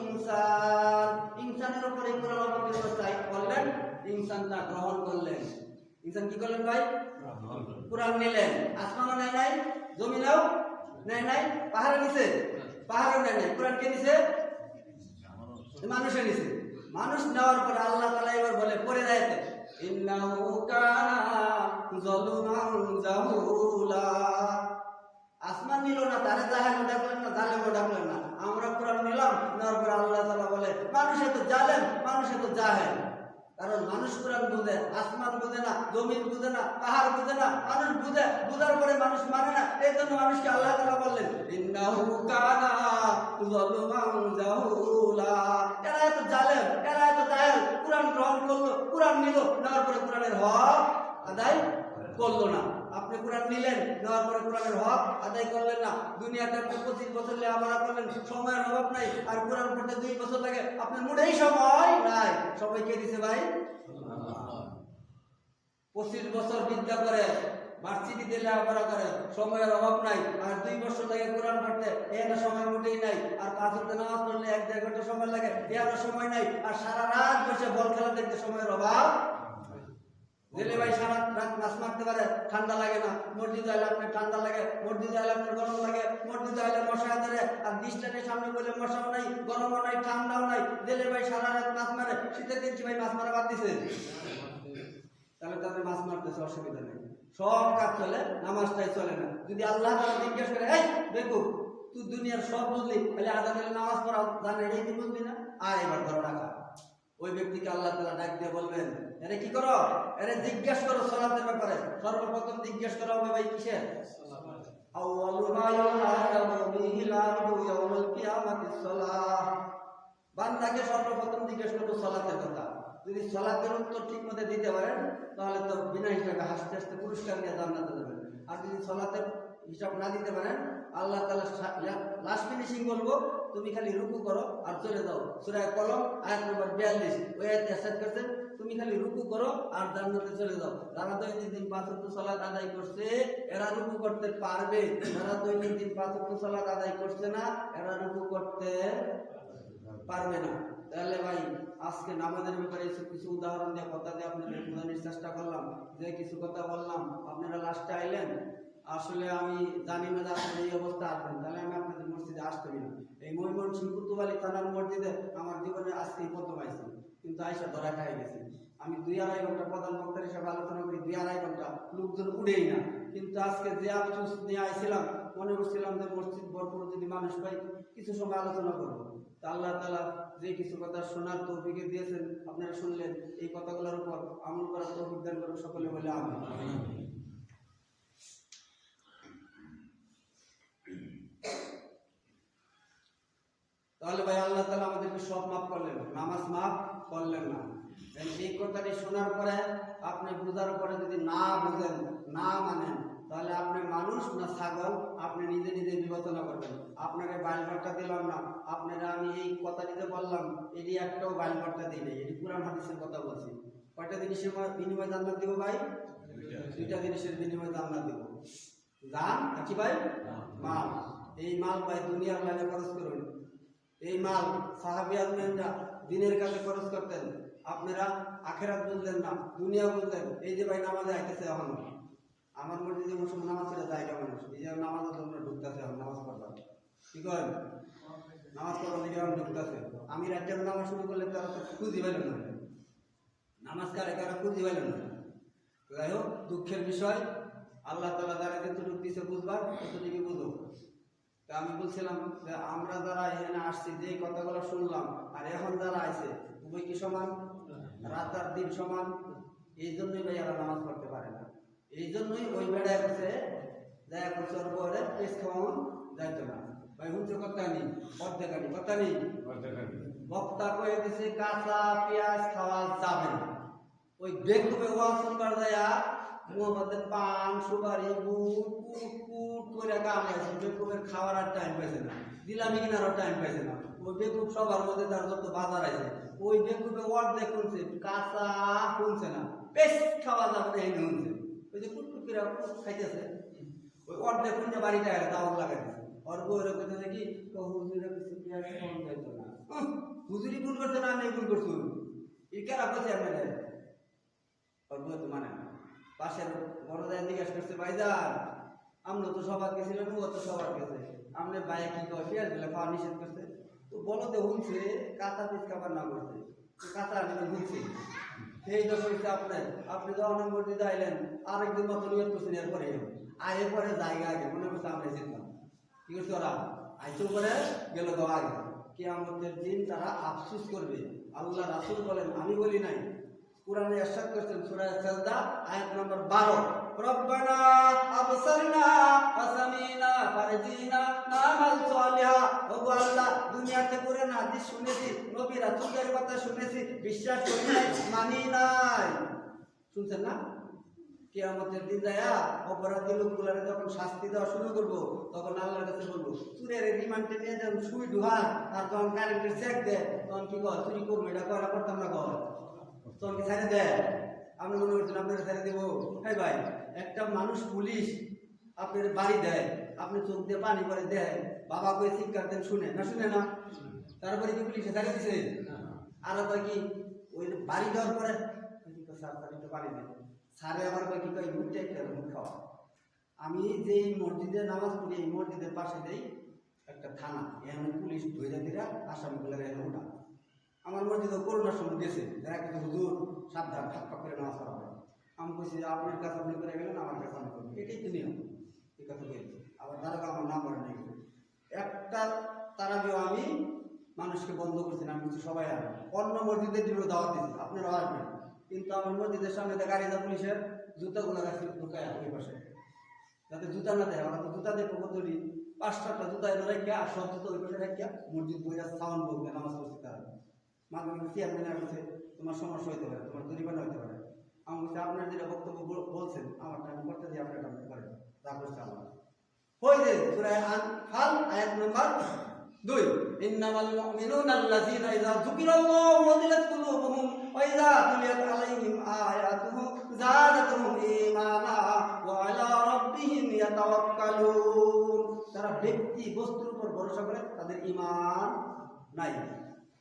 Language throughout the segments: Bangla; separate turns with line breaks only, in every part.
ইনসান। ইনসানের উপরে কোরআন অবতীর্ণ করলেন ইনসান তা গ্রহণ করলেন। ইনসান কি করলেন ভাই? কোরআন নিলেন। আসমানও নেয় নাই জমিনেও নেয় নাই পাহাড়ে নিছে। পাহাড়ও নেয় নাই। কোরআন কে নিছে? মানুষে নিছে। মানুষ নেওয়ার পরে আল্লাহ তাআলা এবার বলে পরে দেয় ইন্নাহু কানা যালুমান জাহুলা। আসমান নিল না, তারে জাহেল ডাকলেন না জালেম ডাকলেন না। আমরা কোরআন নিলাম, নেওয়ার পরে আল্লাহ তালা বলে, মানুষে তো জালেম, মানুষে তো জাহেল। কারণ মানুষ কোরআন বুঝে, আসমান বুঝে না, জমিন বুঝে না, পাহাড় বুঝে না, মানুষ বুঝে, বুঝার পরে মানুষ মানে না এই জন্য মানুষকে আল্লাহ তালা বললেন এরা এত জালেম, এরা এত জাহেল, কোরআন গ্রহণ করল, কোরআন নিল, নেওয়ার পরে কোরআনের হক আদায় করল না। আপনি কোরআন নিলেন, নেওয়ার পরে কোরআনের হক আদায় করলেন না। দুনিয়াতে পঁচিশ বছর লেখাপড়া করলেন সময়ের অভাব নাই, আর কোরআন পড়তে দুই বছর লাগে। আপনার মুডেই সময় নাই। সবাই কে দিছে ভাই? পঁচিশ বছর বিদ্যা করে ভার্সিটিতে লেখাপড়া করে, সময়ের অভাব নাই, আর দুই বছর লাগে কোরআন পড়তে। এর সময় মোটেই নাই। আর ঘণ্টা নামাজ পড়লে এক দেড় ঘণ্টা সময় লাগে এর সময় নাই। আর সারা রাত বসে বল খেলা দেখতে সময়ের অভাব জেলে ভাই সারা রাত মাছ মারতে পারে, ঠান্ডা লাগে না। মসজিদে আইলে আপনার ঠান্ডা লাগে, মসজিদে আইলে আপনার গরম লাগে, মসজিদে আইলে মশা ধরে, আর ডিস্টানের সামনে বলে মশাও নাই, গরমও নাই, ঠান্ডাও নাই। জেলে ভাই সারা রাত মাছ মারে, শীতের দিন ভাই মাছ মারা বাদ দিছে? তাহলে তাদের মাছ মারতেছে, অসুবিধা নেই। সব কাজ চলে, নামাজটাই চলে না। যদি আল্লাহ তাআলা জিজ্ঞেস করে, এই দেখো তুই দুনিয়ার সব বুঝলি, তাহলে আজানের নামাজ পড়া জানে এটাই তুই বুঝলি না? আর এবার ধরো ওই ব্যক্তিকে আল্লাহ তালা ডাক দিয়ে বলবেন এরে কি করো? এরে জিজ্ঞেস করো সালাতের ব্যাপারে। সর্বপ্রথম জিজ্ঞেস করা হবে ভাই, কিসের? বান্দাকে সর্বপ্রথম জিজ্ঞেস করব সালাতের কথা। যদি সালাতের উত্তর ঠিক মতো দিতে পারেন, তাহলে তো বিনা হিসাবে হাসতে হাসতে পুরস্কার নিয়ে জান্নাতে যাবেন। আর যদি সালাতের হিসাব না দিতে পারেন, আল্লাহ তাআলা লাস্ট ফিনিশিং বলব, তুমি খালি রুকু করো আর চলে যাও। সূরা কলম, আয়াত নম্বর 42 ওই আয়াতে করছেন? তুমি খালি রুকু করো আর জান্নাতে চলে যাও। যারা দৈনিক দিন পাঁচ ওয়াক্ত সালাত আদায় করছে, এরা রুকু করতে পারবে। যারা দৈনিক দিন পাঁচ ওয়াক্ত সালাত আদায় করছে না, এরা রুকু করতে পারবে না। তাহলে ভাই, আজকে নামাজের ব্যাপারে কিছু উদাহরণ দিয়ে, কথা দিয়ে আপনাদের বোঝানোর চেষ্টা করলাম। যে কিছু কথা বললাম, আপনারা লাস্টে আইলেন। আসলে আমি জানি না যে আপনারা এই অবস্থা আসবেন। তাহলে আমি আপনাদের মসজিদে আসতে না এই মহিমন সিং কুতুবালি থানার মসজিদে আমার জীবনে আজকেই প্রথম আইছি কিন্তু আইসা ধরা খাই গেছে। আমি দুই আড়াই ঘণ্টা প্রধান বক্তার হিসাবে আলোচনা করি, দুই আড়াই ঘণ্টা লোকজন উঠেই না। কিন্তু আজকে যে আফসোস নিয়ে আইছিলাম, মনে করছিলাম যে মসজিদ ভরপুর যদি মানুষ পাই কিছু সময় আলোচনা করব। তা আল্লাহ তালা যে কিছু কথা শোনার তৌফিকে দিয়েছেন, আপনারা শুনলেন এই কথাগুলোর উপর আমল করার তৌফিক দান করুন, সকলে বলে আমি তাহলে ভাই, আল্লাহ তালা আমাদেরকে সব মাফ করলেন। নামাজ মাফ। করলেন না। এই কথাটি শোনার পরে আপনি বোঝার পরে যদি না বোঝেন না মানেন তাহলে আপনি মানুষ না ছাগল আপনি নিজে নিজে বিবেচনা করবেন। আপনাকে বাইলবারটা দিলাম না। আপনারা আমি এই কথা দিতে বললাম এটি একটাও বাইলবারটা দিই নাই। এটি পুরান হাদিসের কথা বলছি। কয়টা জিনিসের বিনিময় জান্নাত দিব ভাই? দুইটা জিনিসের বিনিময়ে জান্নাত দিব। জান নাকি ভাই? মাল। এই মাল ভাই দুনিয়ার লাইনে খরচ করুন। এই মাল সাহাবিয়াত মেনরা দিনের কাজে খরচ করতেন। আপনারা আখেরাত বুঝলেন না, দুনিয়া বুঝলেন। এই যে ভাই নামাজে আইতেছে এখন। আমার মসজিদে মুসলমান নামাজ পড়ে যায় কেমন এই যে নামাজ তোমরা ঢুকতেছে এখন, নামাজ পড়বা কি করেন? নামাজ পড়বা দিকে এখন ঢুকতেছে। আমি রাজ্যের নামাজ শুরু করলে তারা তো খুঁজি পাইলেন না। নামাজ কারে, কারা খুঁজি পাইলেন না। যাই হোক, দুঃখের বিষয়, আল্লাহ তালা যারা যতটুকু দিছে বুঝবার ততটুকু বুঝো তা আমি বলছিলাম যে আমরা যারা এখানে আসছি যে কথাগুলো শুনলাম আর এখন যারা আছে উভয় কি সমান? রাত আর দিন সমান? এই জন্যই ভাই এরা নামাজ পড়তে পারে না। এই জন্যই ওই বেড়ায় গেছে দেখা করছে ওর পরে পেস খাওয়ান যাইতো না। ভাই হুঁচো কথা নেই? অর্ধেক আনি কথা নেই? বক্তা কয়ে দিছে কাঁচা পেঁয়াজ খাওয়া যাবে না। ওই বেকুবে ওয়াজ শুনবার দেয়া মোহাম্মদের পান সুপারি বুট করে বেকুবের খাওয়ার আর টাইম পাইছে না দিলামি কিনারও টাইম পাইছে না। ওই বেকুব সবার মধ্যে তার যত বাজার আছে, ওই বেকুবে অর্ধেক শুনছে কাঁচা শুনছে না, বেশ খাওয়া যাবে না এই শুনছে ওই যে কুট কুট করে কুট খাইতেছে, ওই অর্ধেক শুনছে বাড়িটা দাওয়াত লাগাইছে ওর বউরে কথা দেখি হুজুরে না? হুজুরি ভুল করছে না আমি ভুল করছুন ই কেরা করছে মানে পাশের বড় জিজ্ঞেস করছে, ভাইজান আমরা তো সবার গেছিলেন ও তো সবার গেছে আপনি বাইরে কি কয় পেঁয়াজগুলো খাওয়া নিষেধ করছে। তো বলো তো হুলছে কাঁচা পিস খাবার না করছে তো কাঁচা আনিবেন হুলছে। সেই তো হয়েছে আপনার, আপনি তো অনম্বর দিতে আইলেন, আরেকদিন মতো নিয়ত করছেন, এরপরে আয়ে পরে জায়গা আগে, মনে করছে আমরা জিতলাম। কি করছে ওরা? আইসো করে গেল তো আগে। কেয়ামতের দিন তারা আফসুস করবে। আল্লাহ রাসূল বলেন, আমি বলি নাই। কোরআনে ইরশাদ করেছেন, সূরা সাজদা আয়াত নম্বর 12 রব্বানা আবসারনা ফারজিনা নামাল সালিহা। ওগো আল্লাহ, দুনিয়াতে কোরআন হাদিস শুনেছি নবী রাসূলের কথা শুনেছি, বিশ্বাস করি নাই, মানি নাই। শুনছেন না? কিয়ামতের দিন যায়া অপরাধী লোকগুলারে যখন শাস্তি দেওয়া শুরু করব, তখন আল্লাহর কাছে বলব, চুরের রিমান্ডে নিয়ে যখন সুই ঢুহা আর যখন কারেন্টের চেক দেয় তখন কি কর চুরি করব, এটা করা করতাম না কর তখন কি ছেড়ে দেয়? আপনি মনে করছেন, আপনার ছেড়ে দেবো? হ্যাঁ ভাই, একটা মানুষ পুলিশ আপনার বাড়ি দেয়। আপনি চোখ দিয়ে পানি করে দেয় বাবা কয়ে চিৎকার দেন শুনে না শুনে না? তারপরে কি পুলিশে ছেড়ে দিছে? আর কয় কি, ওই বাড়ি দেওয়ার পরে স্যার স্যার একটু পানি দেন। স্যারে আমার কয় কি কয় মুখটা একটা মুখ খাওয়া। আমি যেই মসজিদে নামাজ পড়ি, এই মসজিদের পাশে দেই একটা থানা। এখানে পুলিশ ধরে দিরা আসামিগুলো এখানে ওঠা আমার মসজিদে করোনার সময় গেছে। দেখা কিন্তু হুজুর সাবধান ফাঁক ফাঁক করে নামাজ পড়া হয়। আমি বলছি যে আপনার কাছে আপনি করে গেলেন, আমার কাছে আমি করব। এটাই তো নিয়ম। এই কথা বলছি। আবার তারা আমার নাম নিয়ে গেছে একটা তারাবিও আমি মানুষকে বন্ধ করছি না বলছি সবাই আসবে। অন্য মসজিদের জন্য দাওয়াত দিচ্ছি আপনারাও আসবেন। কিন্তু আমার মসজিদের সামনে দেখা গাড়ি পুলিশের জুতাগুলো রাখছি ঢুকায় ওই পাশে। যাতে জুতা না দেয় আমরা তো জুতা দেখব কতটি? পাঁচ সাতটা জুতা এনে রাখিয়া, আর সব জুতা ওই পাশে রাখিয়া মসজিদ বইরা সাউন্ড বলবে, নামাজ পড়ছি তারা। মাধ্যমিক চেয়ারম্যানের কাছে তোমার সমস্যা হইতে পারে, তোমার জরিমানা হইতে পারে। আমি বলছি, আপনার যেটা বক্তব্য বল- বলছেন, আমারটা আমি করতে দিই আপনার আপনি করেন। যা করছে আল্লাহ হই যে সূরা আনফাল আয়াত নাম্বার 2 ইন্নামাল মুমিনুনা আল্লাযীনা ইযা যুকিরাল্লাহু ওয়াজিলাত কুলুবুহুম ওয়া ইযা তুলিয়াত আলাইহিম আয়াতুহু যাদাতুহুম ঈমানা ওয়া আলা রাব্বিহিম ইয়াতাওয়াক্কালুন। তারা ব্যক্তি বস্তুর উপর ভরসা করে, তাদের ঈমান নাই।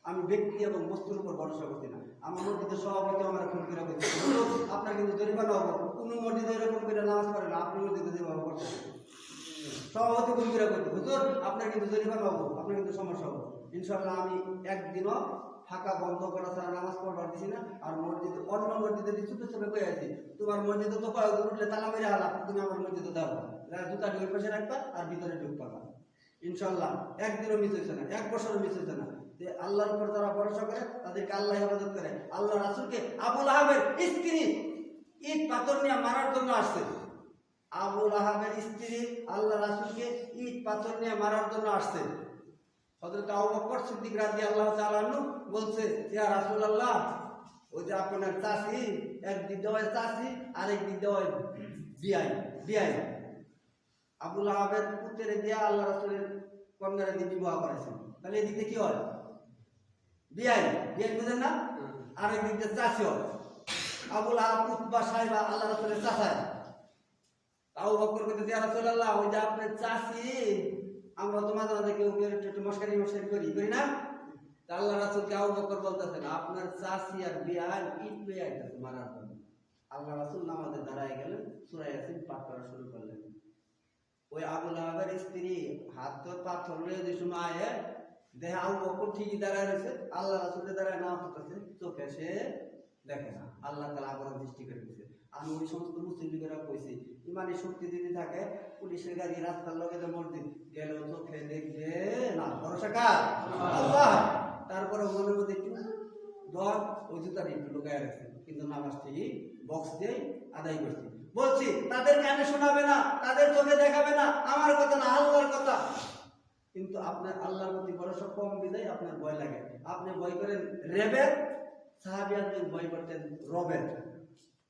আমি ব্যক্তি এবং বস্তুর উপর ভরসা করছি না। আমার মসজিদের সভাপতি আমার ফোন করে আপনার কিন্তু জরিমানা হব। কোনো মসজিদে এরকম করে নামাজ পড়ে না, আপনি মসজিদে যেভাবে করতেছেন সভাপতি ফোন করে বলছে হুজুর আপনার কিন্তু জরিমানা হব, আপনার কিন্তু সমস্যা হব। ইনশাল্লাহ আমি একদিনও ফাঁকা বন্ধ করা ছাড়া নামাজ পড়বার দিছি না, আর মসজিদে, অন্য মসজিদে চুপে চুপে কয়ে আছি তোমার মসজিদে তো কয়েক উঠলে তালা মেরে হালা, তুমি আমার মসজিদে দাও। জুতা ঢুকে পাশে রাখবা, আর ভিতরে ঢুকবা না ইনশাল্লাহ একদিনও মিস হয়েছে না, এক বছরও মিস হয়েছে না। যে আল্লাহর উপর যারা ভরসা করে, তাদেরকে আল্লাহ হেফাজত করে। আল্লাহ রাসুলকে আবুল আহমের স্ত্রী ইট পাথর নিয়ে মারার জন্য আসছে। আবুল আহমের স্ত্রী আল্লাহ রাসুলকে ইট পাথর নিয়ে মারার জন্য আসছে। হযরত আবু বকর সিদ্দিক রাদিয়াল্লাহু তাআলা আনহু বলছে ইয়া রাসূলুল্লাহ ওই যে আপনার চাষি এক দিক দেওয়ায় চাচি আরেক দিক দেওয়ায় বিয়াই বিয়াই। আবুল আহাবের পুত্রের দিয়া আল্লাহ রাসুলের কন্যার দিয়ে বিবাহ করেছেন। তাহলে এই দিকে কি হয়? বিয়াই বিয়াই বুঝেন না? আরেক দিক দিয়ে চাচি হয়। আবুল আহাব উতবা সাহেবা আল্লাহ রাসূলের চাচায় আবু বকর কইতে ইয়া রাসূলুল্লাহ ওই যে আপনার চাচি আমরা তো মাঝে মাঝে কেউ একটু মস্কারি মস্কারি করি করি না? আল্লাহ রাসূলকে আবু বকর বলতেছেন আপনার চাচি আর বিয়াই ইট লয়ে আইতাছে মারার জন্য। আল্লাহ রাসূল নামাজে দাঁড়ায় গেলেন, সূরা ইয়াসিন পাঠ করা শুরু করলেন। ওই আবুল আহাবের স্ত্রী হাত তো পাথর লয়ে যে সময় দেহে আবু বকর ঠিকই দাঁড়ায় রয়েছে, আল্লাহ রাসূলের দাঁড়ায় না হতেছে, চোখে সে দেখে না আল্লাহ তালা আবার দৃষ্টি করে দিয়েছে আমি ওই সমস্ত মুসলিমেরা কইছি ইমানি শক্তি যদি থাকে, পুলিশের গাড়ি রাস্তার লগে যে মসজিদ গেল চোখে দেখবে না ভরসা কার? আল্লাহ। তারপরে মনের মধ্যে একটু দর ওই জুতাটা একটু লুকায় রাখছে, কিন্তু নামাজ ঠিকই বক্স দিয়ে আদায় করছি। বলছি, তাদের কানে শোনাবে না, তাদের চোখে দেখাবে না, আমার কথা না, আল্লাহর কথা। কিন্তু আপনার আল্লাহর প্রতি ভরসা কম বিদায় আপনার ভয় লাগে। আপনি ভয় করেন রেবের সাহাবি ভয় করতেন রবের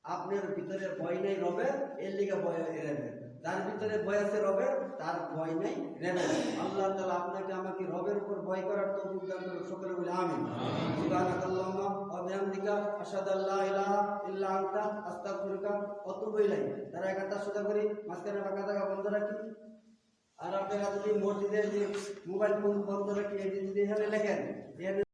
আপনার ভিতরে ভয় নেই রবের এর লিগে ভয় রেবের যার ভিতরে ভয় আছে রবের তার ভয় নেই রেবের আল্লাহ তাআলা আপনাকে আমাকে রবের উপর ভয় করার করুন। সকলে বলে আমিন। সুবহানাকাল্লাহুম্মা ওয়া বিহামদিকা আশহাদু আল্লা ইলাহা ইল্লা আনতা আস্তাগফিরুকা ইলাইক। তারা একাটা সোজা করি মাঝখানে ফাঁকা জায়গা বন্ধ রাখি। আর আপনারা যদি মসজিদে যে মোবাইল ফোন বন্ধ রেখে যদি এখানে লেখেন